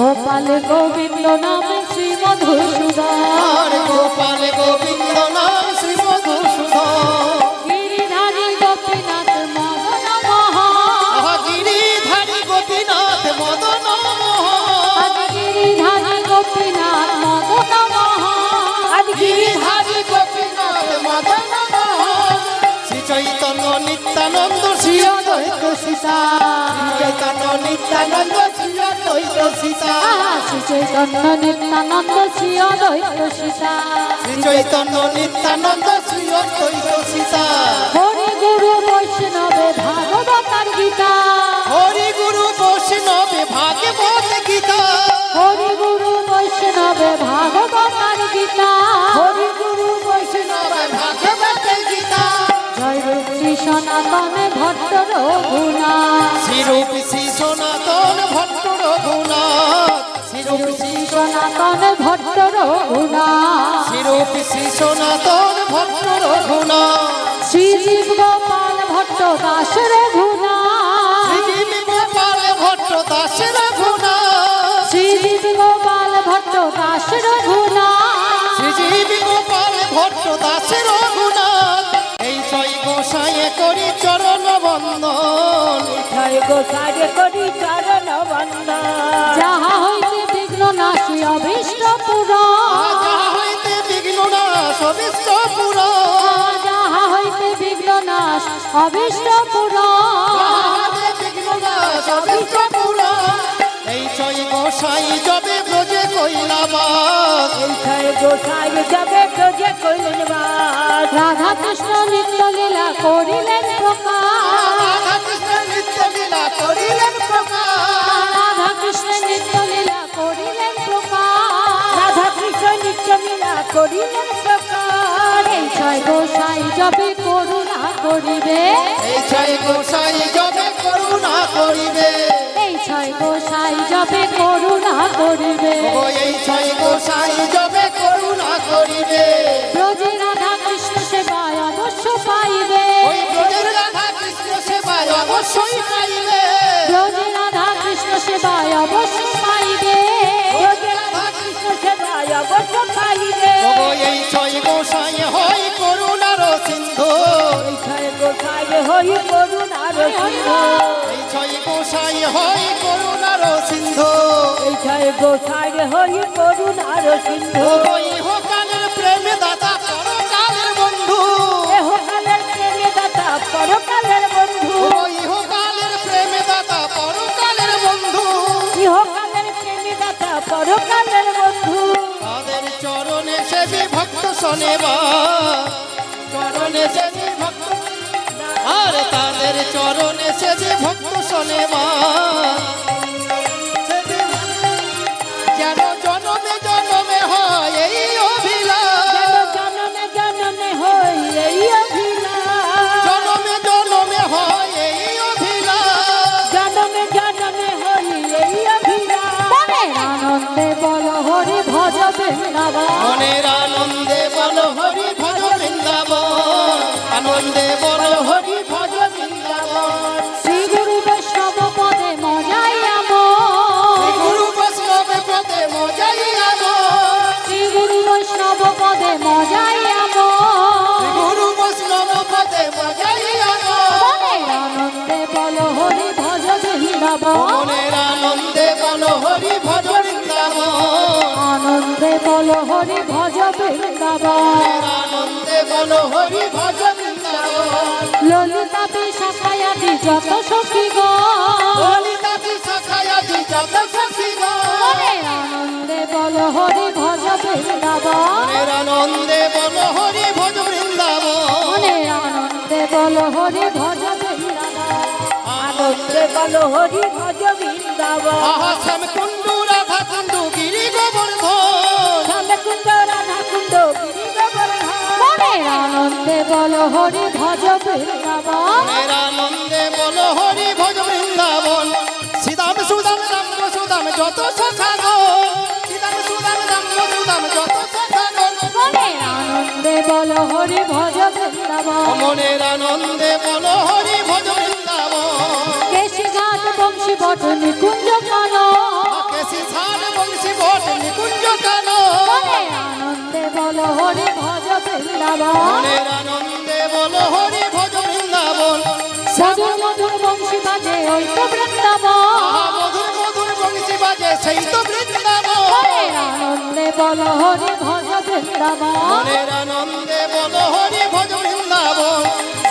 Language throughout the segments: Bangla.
গোপাল গোবিন্দ নাম শ্রী মধুসূদন গোপাল গোবিন্দ নাম শ্রী মধুসূদন গিরিধারী গোপীনাথ মদন মহা। গিরিধারী গোপীনাথ মদন মোহন। গিরিধারী গোপীনাথ মদন মহা। গিরিধারী গোপীনাথ মদন মোহন। শ্রী চৈতন্য নিত্যানন্দ শ্রী অদ্বৈত সীতা। চৈতন্য নিত্যানন্দ সীতা। শ্রী চৈতন্য নিত্যানন্দ শ্রী অদ্বৈত সীতা। শ্রী চৈতন্য নিত্যানন্দ শ্রী অদ্বৈত সীতা। হরি গুরু বৈষ্ণবে সনাতন ভট্ট রঘুনা শ্রীরূপ শ্রী সনাতন ভট্ট রঘুনাথ। শ্রীরূপ শ্রী সনাতন ভট্ট রঘুনা শ্রীরূপ শ্রী সনাতন ভট্ট রঘুনাথ। শ্রী জীব গোপাল ভট্ট দাস রঘুনা শ্রীজীব গোপাল ভট্ট দাস রঘুনাথ। শ্রী জীব গোপাল ভট্ট দাস রঘুনা শ্রীজীব গোপাল ভট্ট দাস গোসাইয়ে করি চরণ জয় গোসাই করি চরণ বন্দন যাহা হইতে বিঘ্ন নাশী অভীষ্ট পুরা যাহা হইতে বিঘ্ন না সবিষ্ট পুরা যাহা হইতে বিঘ্ন নাশ অভীষ্ট পুরা এই ছয় গোসাই যবে ব্রজে কইলাবাস জয় যাবে প্রজে কইলেন রাধা কৃষ্ণ নিত্য লীলা করিলেন প্রকাশ। রাধা কৃষ্ণ নিত্য লীলা করিলেন প্রকাশ। রাধা কৃষ্ণ নিত্য লীলা করিলেন প্রকাশ। রাধা কৃষ্ণ নিত্য মিলা করিলেন প্রকার এই ছয় গোসাই যবে করুণা করিবে। এই ছয় গোসাই যবে করুণা করিবে। এই ছয় গোসাই যবে করুণা করিবে। এই ছয় গোসাই যবে করিবে। ব্রজে রাধা কৃষ্ণ সেবায় অবশ্য পাইবে। ওই ব্রজের রাধা কৃষ্ণ সেবায় অবশ্যই পাইবে। ব্রজে রাধা কৃষ্ণ সেবায় অবশ্য পাইবে। প্রজে রাধা কৃষ্ণ সেবায় অবশ্য পাইবে। ও এই ছয় গোসাই হয় করুণার সিন্ধু। এই ছয় গোসাই হই করুণার সিন্ধু এই ছয় গোসাই হয় করুণার সিন্ধু। এই ছয় গোসাই হই করুণার সিন্ধু। ভক্ত চরণে সে যে ভক্ত আর তাদের চরণে সেবি ভক্ত শোনেবা যেন বৈষ্ণব পদে মজাই গুরু বৈষ্ণব পদে মজাই আনন্দে। বল হরি ভজ বৃন্দাবন। মনের আনন্দে বল হরি ভজ বৃন্দাবন। আনন্দে বল হরি ভজ বৃন্দাবন। আনন্দে বল হরি ভজ ললিতা বিষাখায়াদি যত সখী গো। ললিতা যত সখীগণ মনের আনন্দে বল হরি ভজ বৃন্দাবন। আনন্দে বলো হরি ভজ আনন্দে বলো হরি ভজ বৃন্দাবন। আহা শ্যাম কুণ্ডু রাধা কুণ্ডু গিরি গোবর্ধন। শ্যাম কুণ্ড রাধা কুণ্ড গিরি গোবর্ধন। আনন্দে বলো হরি ভজ বৃন্দাবন। আনন্দে বলো হরি ভজ বৃন্দাবন। সীতাম সুদাম রাম সুদাম যত সখাগণ বলো হরি ভজ বৃন্দাবন। মনের আনন্দে বল হরি ভজ বৃন্দাবন। কেশি ঘাট বংশী বট নিকুঞ্জ কান কেশি ঘাট বংশী বট নিকুঞ্জ কান আনন্দে বল হরি ভজ বৃন্দাবন। মনের আনন্দে বল হরি বলো হরি ভজ বৃন্দাবন। মনের আনন্দে বলো হরি ভজ বৃন্দাবন।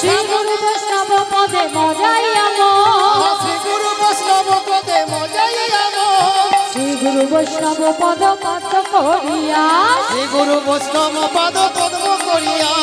শ্রী গুরু বৈষ্ণব পদে শ্রী গুরু বৈষ্ণব পদে মজাই আমো শ্রী গুরু বৈষ্ণব পদ করিয়া। শ্রী গুরু বৈষ্ণব পদ পদ্ম করিয়া।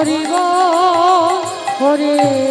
হরিব হরে